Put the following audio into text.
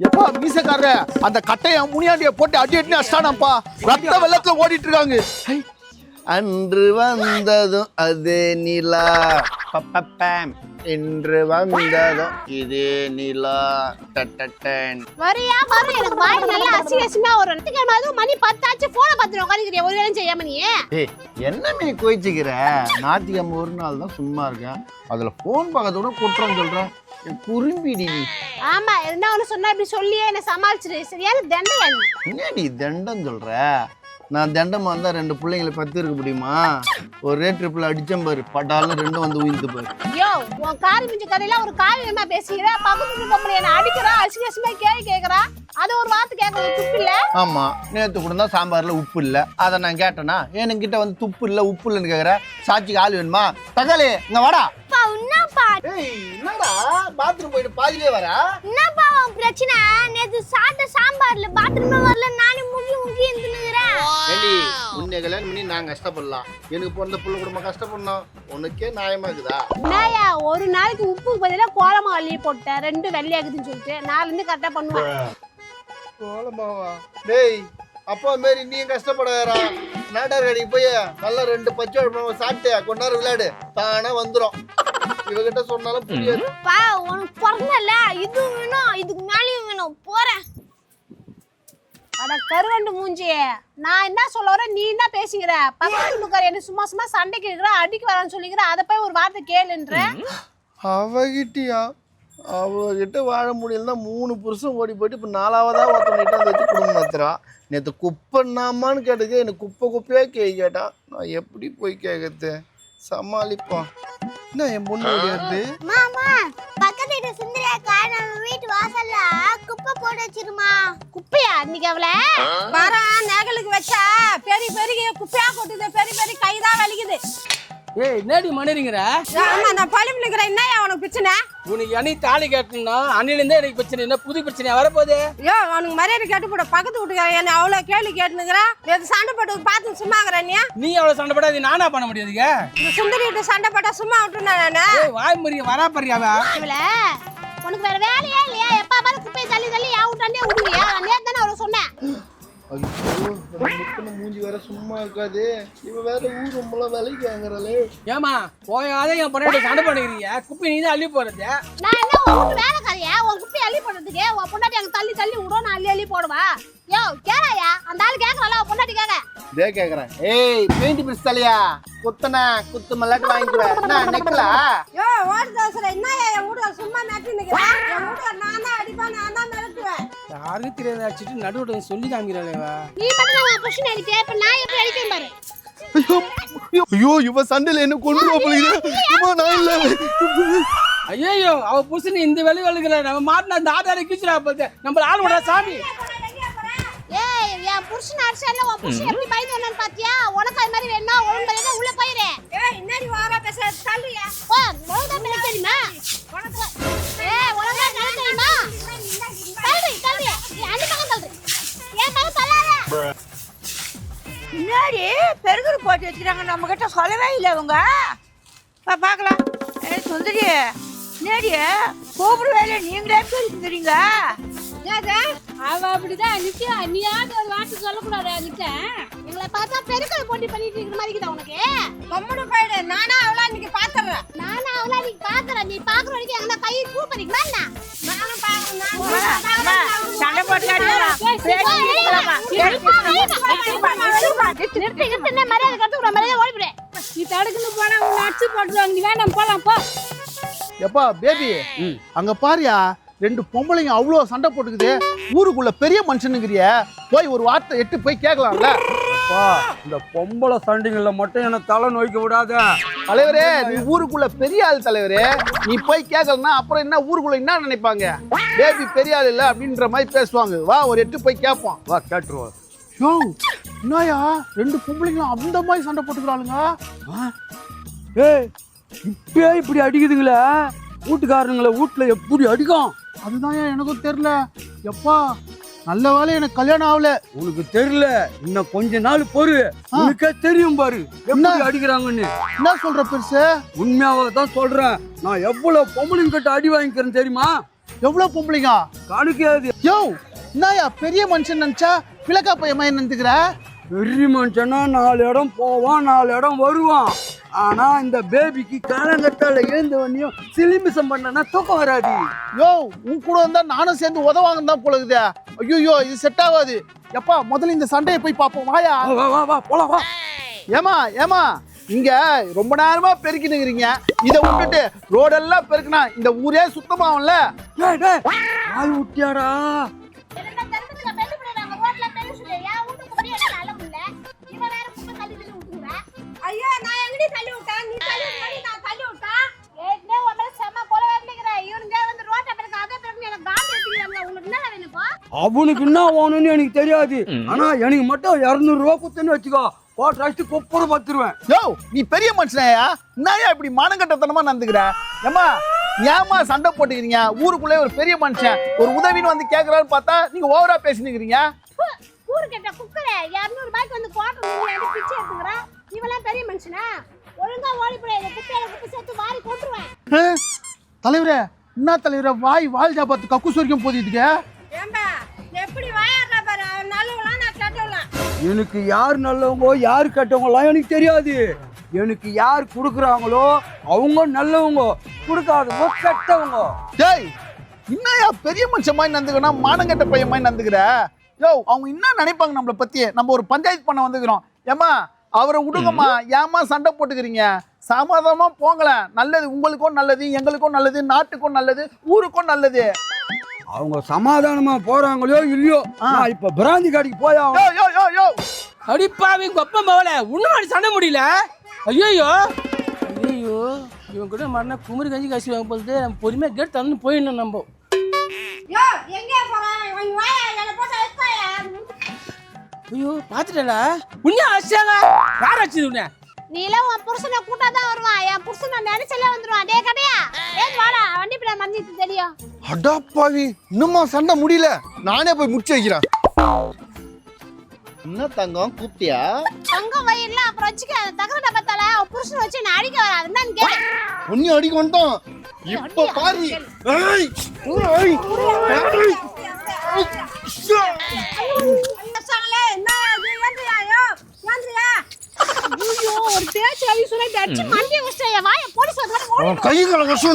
எப்பா மீசக்காரர? அந்த கட்டைய முனியாண்டிய போட்டு அடி அடி அஷ்டானப்பா ரத்த வெள்ளத்துல ஓடிட்டு இருக்காங்க. அன்று வந்ததும் அதே நிலா. பப்பப்பம். இன்று வந்ததும் இதே நிலா. டட்டட்டன். வரியா வரும் எனக்கு வாய் நல்லா அசி அசிமா ஒரு இடத்துக்கு அதுவும் மணி பத்தாச்சு போன பார்த்துட்டு உட்காந்துக்கிறிய ஒரு வேலையும் செய்யாம நீ? ஏய் என்ன நீ கோயிச்சுக்கிற? ஞாயிற்றுக்கிழமை ஒரு நாள் தான் சும்மா இருக்கேன். அதுல போன் பார்க்கறதோட குற்றம் சொல்றேன். குறும்பிடி. நீ ஆமா என்ன ஒண்ணு சொன்னா இப்படி சொல்லியே என்ன சமாளிச்சிரு. சரியான தண்டனை நீ. என்னடி தண்டம் சொல்ற? நான் தண்டமா இருந்தா ரெண்டு பிள்ளைங்களை பத்து இருக்க முடியுமா? ஒரே ட்ரிப்பில் அடிச்சேன் பாரு. பட்டாலும் ரெண்டும் வந்து உயிர்த்து பாரு ஐயோ உன் காரி மிஞ்ச கதையில ஒரு காவியமா பேசுகிற? பக்கத்து பொம்பளை என்ன அடிக்கிறா? அசி அசிமா கேள்வி கேக்குறா? அது ஒரு வார்த்தை கேட்கறது துப்பு இல்ல? ஆமா. நேத்து கூட தான் சாம்பார்ல உப்பு இல்ல. அதை நான் கேட்டேனா? என்கிட்ட வந்து துப்பு இல்ல உப்பு இல்லைன்னு கேக்குற? சாட்சிக்கு ஆள் வேணுமா? தகாலி இங்க வாடா. என்னடா? பாத்ரூம் போயிட்டு பாதிலே வரா? என்னப்பா உன் பிரச்சனை? நேத்து சாப்பிட்ட சாம்பார்ல பாத்ரூம் வரல நானே முங்கி முங்கி இருந்துனுக்குறேன் ஏண்டி உன்னை கல்யாணம் பண்ணி நான் கஷ்டப்படலாம். எனக்கு பிறந்த புள்ள குடும்பம் கஷ்டப்படணும். உனக்கே நியாயமா இருக்குதா என்னயா ஒரு நாளைக்கு உப்புக்கு பதிலா கோலமா அள்ளி போட்டேன். ரெண்டு வெள்ளையாகுதுன்னு சொல்லிட்டு. நாலுல இருந்து கரெக்டா பண்ணுவேன். கோலமாவா? டேய் அப்பா மாரி நீ கஷ்டப்படாதடா நாட்டார் கடைக்கு போய் நல்லா ரெண்டு பச்சை சாப்பிட்டு நேரம் விளையாடு. தானே வந்துடும் இவகிட்ட சொன்னாலும் புரியாது. பா உனக்கு பிறந்தல இது வேணும் இதுக்கு மேலேயும் வேணும். போறேன் அட கருவண்டு மூஞ்சியே. நான் என்ன சொல்ல வரேன்? நீ என்ன பேசிக்கிற? பக்கத்து வீட்டுக்கார என்ன சும்மா சும்மா சண்டைக்கு இருக்கிற அடிக்கு வரான்னு சொல்லிக்கிற அதை போய் ஒரு வார்த்தை கேளுன்ற. அவகிட்டயா? அவகிட்ட வாழ முடியலன்னா மூணு புருஷன் ஓடி போயிட்டு இப்போ நாலாவதா ஒருத்தவங்கிட்ட வந்து வச்சு குடும்பம் நடத்துறா. நேற்று குப்பைன்னாமான்னு கேட்டது எனக்கு குப்பை குப்பையே கே கேட்டான் நான் எப்படி போய் கேட்கறது சமாளிப்போம். என்ன என் பொண்ணு ஓடியாருது மாமா பக்கத்து வீட்டு சுந்தரியா நம்ம வீட்டு வாசல்ல குப்பை போட்டு வச்சிருமா. குப்பையா இன்னைக்கு அவள? பாரா நகலுக்கு வச்சா. பெரிய பெரிய குப்பையா கொட்டுது. பெரிய பெரிய கைதான் வலிக்குது. ஏய் என்னடி மணிரிங்கிற ஆமா நான் பழிப்பு நிக்கிறேன் என்னய்யா உனக்கு பிரச்சனை? உனக்கு அணி தாலி கட்டணும்னா அண்ணிலேருந்தே எனக்கு பிரச்சனை. என்ன புது பிரச்சனையா வரப்போகுது? ஐயோ அவனுக்கு மரியாதை கேட்டு போட பக்கத்து வீட்டுக்கார என்ன அவ்வளவு கேள்வி கேட்டுனுக்குறேன் நேற்று சண்டை போட்டு பார்த்து சும்மா நீ? நீ அவ்வளவு சண்டை போடாது நானா பண்ண முடியாதுங்க இந்த சுந்தரி கிட்ட சண்டை போட்டா சும்மா விட்டுனா நானு? ஏய் வாய் முறிய வரா பறியாவ இவள உனக்கு வேற வேலையே இல்லையா? எப்ப பாரு குப்பையை தள்ளி தள்ளி யா விட்டாண்டே விடுவியா நேத்து தானே அவரை சொன்னேன். முக்கின மூஞ்சி வேற சும்மா இருக்காது. இவ வேற ஊர் ரொம்பலாம் விலைக்கு வாங்குறாளே. ஏமா போயாத என் பொண்ணாடி சண்டை பண்ணிக்கிறீங்க குப்பை நீ தான் அள்ளி போறது நான் என்ன வீட்டு வேலைக்காரியா? உன் குப்பையை அள்ளி போடுறதுக்கு உன் பொண்டாட்டி அங்க தள்ளி தள்ளி விடும் நான் அள்ளி அள்ளி போடுவா. யோ கேளாயா அந்த ஆளு கேக்குறல உன் பொண்டாட்டி கேக்க இதே கேக்குறேன். ஏய் பெயிண்ட் பிரிச்சு தலையா? குத்தனா குத்து மல்லாட்டு வாங்கிக்குவேன். என்ன நெக்கலா ஐயோ ஓட்டு தோசை என்னய்யா என் வீட்டுல சும்மா நட்டி நிக்கிறேன் என் வீட்டுல நான் தான் அடிப்பேன் நான் தான் மிரட்டுவேன். யாருக்கும் தெரியாத அடிச்சிட்டு நடுவுல சொல்லி காமிக்கிறாளே நீ மட்டும் நான் புருஷன் அடிக்க இப்ப நான் எப்படி அடிக்கிறேன் பாரு. ஐயோ இவ சண்டையில என்ன கொண்டு போலிக்குது நான் இல்ல. ஐயோ அவ புருஷன் இந்த வேலை வழுகிற நம்ம மாட்டின அந்த ஆதாரை கீச்சுடா போது நம்ம ஆள் விட சாமி. என் புருஷன் அடிச்சால உன் புருஷன் எப்படி பயந்து வந்தான்னு பாத்தியா? உனக்கு அது மாதிரி வேணா ஒழுங்கு மரியாதை உள்ள போயிரு. ஏய் என்னடி வாரா பேச தள்ளுயா ஓ ஒழுங்கா பேச தெரியுமா? ஏய் தள்ளு தள்ளு நீ அந்த பக்கம் தள்ளு என் பக்கம் தள்ளாத. முன்னாடி பெருகுரு போட்டு வச்சுக்கிறாங்க. நம்ம கிட்ட சொல்லவே இல்லை அவங்க பா பார்க்கலாம். சுந்தரி முன்னாடி கோபுர வேலை நீங்களே சொல்லிக்கிறீங்க அவ அப்படிதான் நித்யா நீயாவது ஒரு வார்த்தை சொல்லக்கூடாது என்கிட்ட எங்களை பார்த்தா பெருக்கல் போட்டி பண்ணிட்டு இருக்கிற மாதிரி இருக்குதா உனக்கு? கம்முனு போயிடு. நானா அவளா இன்னைக்கு பாத்துறேன். நானா அவளா நீ பாக்குற நீ பாக்குற வரைக்கும் எங்க கை பூ பண்ணிக்குமா என்ன நானும் நீ தடுக்கணும் போனா உன்னை அடிச்சு போட்டுருவாங்க. நீ வேணாம் போலாம் போ. எப்பா பேபி அங்க பாரியா. ரெண்டு பொம்பளைங்க அவ்வளோ சண்டை போட்டுக்குது. ஊருக்குள்ள பெரிய மனுஷனுங்கிறிய. போய் ஒரு வார்த்தை எட்டு போய் கேட்கலாம்ல? அப்பா இந்த பொம்பளை சண்டைகள்ல மட்டும் என்ன தலை நோய்க்க விடாத. தலைவரே நீ ஊருக்குள்ள பெரிய ஆள் தலைவரே. நீ போய் கேட்கலன்னா அப்புறம் என்ன ஊருக்குள்ள என்ன நினைப்பாங்க? பேபி பெரிய ஆள் இல்ல அப்படின்ற மாதிரி பேசுவாங்க. வா ஒரு எட்டு போய் கேட்போம் வா கேட்டுருவோம் யோ என்னயா ரெண்டு பொம்பளைங்களும் அந்த மாதிரி சண்டை போட்டுக்கிறாளுங்க? ஏய் இப்பயே இப்படி அடிக்குதுங்களே. வீட்டுக்காரனுங்களை வீட்டுல எப்படி அடிக்கும்? அதுதான் எனக்கும் தெரியல. எப்பா நல்ல வேலை எனக்கு கல்யாணம் ஆகல. உனக்கு தெரியல. இன்னும் கொஞ்ச நாள் பொறு. உனக்கே தெரியும் பாரு. எப்படி அடிக்கிறாங்கன்னு. என்ன சொல்ற பெருசு? உண்மையாவே தான் சொல்றேன். நான் எவ்வளவு பொம்பளைங்க கிட்ட அடி வாங்கிக்கிறேன் தெரியுமா? எவ்வளவு பொம்பளைங்க? கணக்காது யோ என்னயா பெரிய மனுஷன் நினைச்சா பிளக்கா பையன் நினைத்துக்கிற? பெரிய மனுஷனா நாலு இடம் போவான் நாலு இடம் வருவான். ஆனா இந்த பேபிக்கு காலங்கட்டால ஏந்த வண்டியும் சிலிமிசம் பண்ணனா தூக்கம் வராது. யோ உன் கூட வந்தா நானும் சேர்ந்து உதவாங்க தான் போலகுதே. ஐயோ இது செட் ஆகாது. எப்பா முதல்ல இந்த சண்டையை போய் பார்ப்போம். வாயா. வா, வா வா வா போலாம் வா. ஏமா ஏமா இங்க ரொம்ப நேரமா பெருக்கி நிக்கிறீங்க இதை விட்டுட்டு ரோடெல்லாம் பெருக்குனா இந்த ஊரே சுத்தமாகும்ல. ஆள் விட்டியாடா அவனுக்கு என்ன வேணும்னு எனக்கு தெரியாது. ஆனா எனக்கு மட்டும் இரநூறு ரூபா குத்துன்னு வச்சுக்கோ. போட்டு அடிச்சு கொப்புற பத்துருவேன் யோ நீ பெரிய மனுஷனாயா? என்னயா இப்படி மானங்கட்டத்தனமா நடந்துக்கிற? ஏமா ஏமா சண்டை போட்டுக்கிறீங்க? ஊருக்குள்ளே ஒரு பெரிய மனுஷன் ஒரு உதவின்னு வந்து கேக்குறான்னு பார்த்தா நீங்க ஓவரா பேசினுக்கிறீங்க. கூறு கெட்ட குக்கரே இரநூறு ரூபாய்க்கு வந்து வந்து பிச்சை எடுத்துக்கிறேன் இவெல்லாம் பெரிய மனுஷனா? ஒழுங்கா ஓடி போய் குப்பையில குப்பை சேர்த்து வாரி கொண்டுருவேன் தலைவரே என்ன தலைவரே வாய் வால் ஜாபாத்து கக்கூஸ் வரைக்கும் போதிட்டுக்க? எனக்கு யார் நல்லவங்க யார் கெட்டவங்கலாம் எனக்கு தெரியாது. எனக்கு யார் கொடுக்குறாங்களோ அவங்க நல்லவங்க கொடுக்காதவங்க கெட்டவங்க. டேய் என்னயா பெரிய மனுஷன் மாதிரி நடந்துக்கனா மானங்கட்ட பையன் மாதிரி நடந்துக்கிற? யோ அவங்க என்ன நினைப்பாங்க நம்மளை பத்தி நம்ம ஒரு பஞ்சாயத்து பண்ண வந்துக்கிறோம். ஏமா அவரை விடுங்கம்மா. ஏமா சண்டை போட்டுக்கிறீங்க? சமாதானமா போங்களேன். நல்லது உங்களுக்கும் நல்லது எங்களுக்கும் நல்லது நாட்டுக்கும் நல்லது ஊருக்கும் நல்லது. அவங்க சமாதானமா போறாங்களோ இல்லையோ? நான் இப்ப பிராந்தி கடைக்கு போய்? அடிப்பாவி கொப்ப மவள இன்னும் சண்டை முடியல ஐயோ ஐயோ இவன் கூட மறுநாள் குமரி கஞ்சி காசி வாங்க போது நம்ம பொறுமையாக கேட்டு தந்து போயிடணும் நம்ம. ஐயோ பார்த்துட்டல உன்னையா அடிச்சாங்க? யார் அடிச்சது உன்னை? நீ எல்லாம் உன் புருஷனை கூட்டா தான் வருவான். என் புருஷனை நினைச்சல வந்துருவான். டே கடையா. ஏன் வாடா வண்டி பிள்ளை மந்திட்டு தெரியும். அடாப்பாவி இன்னுமா சண்டை முடியல? நானே போய் முடிச்சு வைக்கிறேன். என்ன தங்கம்? கூப்பிட்டியா தங்கம் வயிறுல அப்புறம் வச்சுக்க. அந்த தகர டப்பத்தால புருஷனை வச்சு நான் அடிக்க வராது. என்னன்னு கேளு. ஒன்னும் அடிக்க வந்துட்டோம். இப்ப பாரு. ஏய், ஏய், கை கல கஷ்டம்